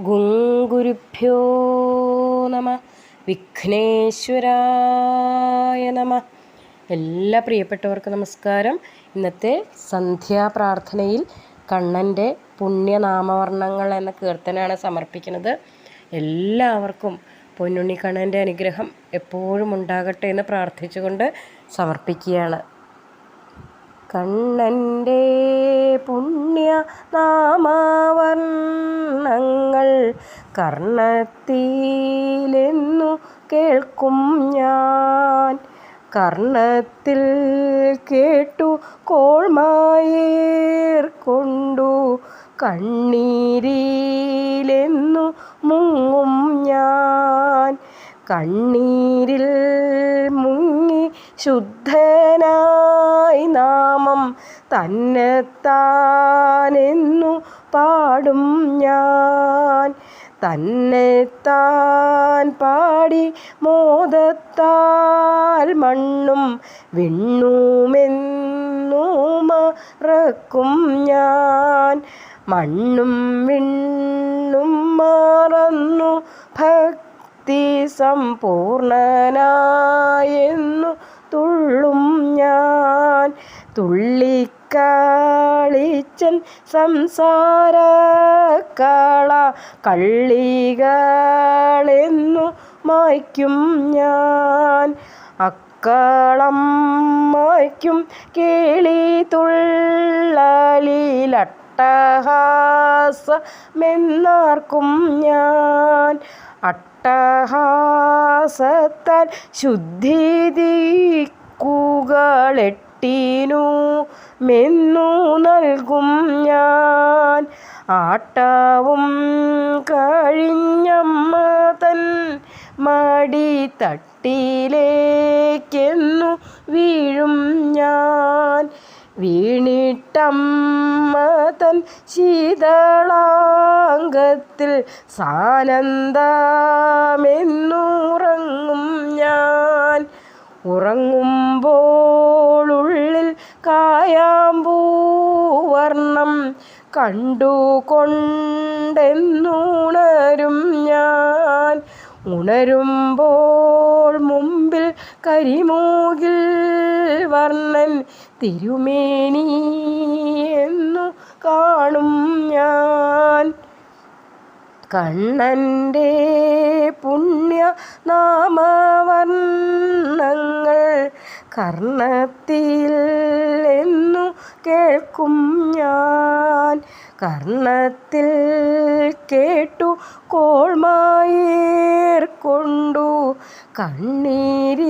ഗുരുഭ്യോ നമ. വിഘ്നേശ്വരായ നമ. എല്ലാ പ്രിയപ്പെട്ടവർക്കും നമസ്കാരം. ഇന്നത്തെ സന്ധ്യാപ്രാർത്ഥനയിൽ കണ്ണന്റെ പുണ്യനാമവർണങ്ങൾ എന്ന കീർത്തനാണ് സമർപ്പിക്കുന്നത്. എല്ലാവർക്കും പൊന്നുണ്ണി കണ്ണന്റെ അനുഗ്രഹം എപ്പോഴും ഉണ്ടാകട്ടെ എന്ന് പ്രാർത്ഥിച്ചുകൊണ്ട് സമർപ്പിക്കുകയാണ്. കണ്ണന്റെ പുണ്യ നാമാവർണങ്ങൾ കർണത്തിലെന്നു കേൾക്കും ഞാൻ. കർണത്തിൽ കേട്ടു കോൾമായേർ കൊണ്ടു കണ്ണീരിലെന്നു മുങ്ങും ഞാൻ. കണ്ണീരിൽ മുങ്ങി ശുദ്ധനായി നാമം തന്നെത്താനെന്നു പാടും ഞാൻ. തന്നെത്താൻ പാടി മോദത്താൽ മണ്ണും വിണ്ണുമെന്നു മറക്കും ഞാൻ. മണ്ണും വിണ്ണും മറന്നു ഭക്തി സമ്പൂർണനായെന്നു തുള്ളും ഞാൻ. തുള്ളിക്കാളിച്ചൻ സംസാര കാള കള്ളികളെന്നു മായ്ക്കും ഞാൻ. അക്കളം മായ്ക്കും കേളി തുള്ളലിലട്ടഹാസമെന്നാർക്കും ഞാൻ. അട്ടഹാസത്താൽ ശുദ്ധി ദിക്കുകളെട്ടിനു മെന്നു നൽകും ഞാൻ. ആട്ടവും കഴിഞ്ഞമ്മ തൻ മടി തട്ടിലേക്കെന്നു വീഴും ഞാൻ. വീണിട്ടമ്മ തൻ ശീതളാംഗത്തിൽ സാനന്ദമെന്നുറങ്ങും ഞാൻ. ഉറങ്ങുമ്പോളുള്ളിൽ കായാമ്പൂവർണം കണ്ടുകൊണ്ടെന്നുണരും ഞാൻ. ഉണരുമ്പോൾ മുമ്പിൽ കരിമൂകിൽ വർണൻ തിരുമേനി എന്നു കാണും ഞാൻ. കണ്ണന്റെ പുണ്യ നാമവർണങ്ങൾ കർണത്തിൽ എന്നു കേൾക്കും ഞാൻ. കർണത്തിൽ കേട്ടു കോൾമായേർ കൊണ്ടു കണ്ണീരിലെന്നു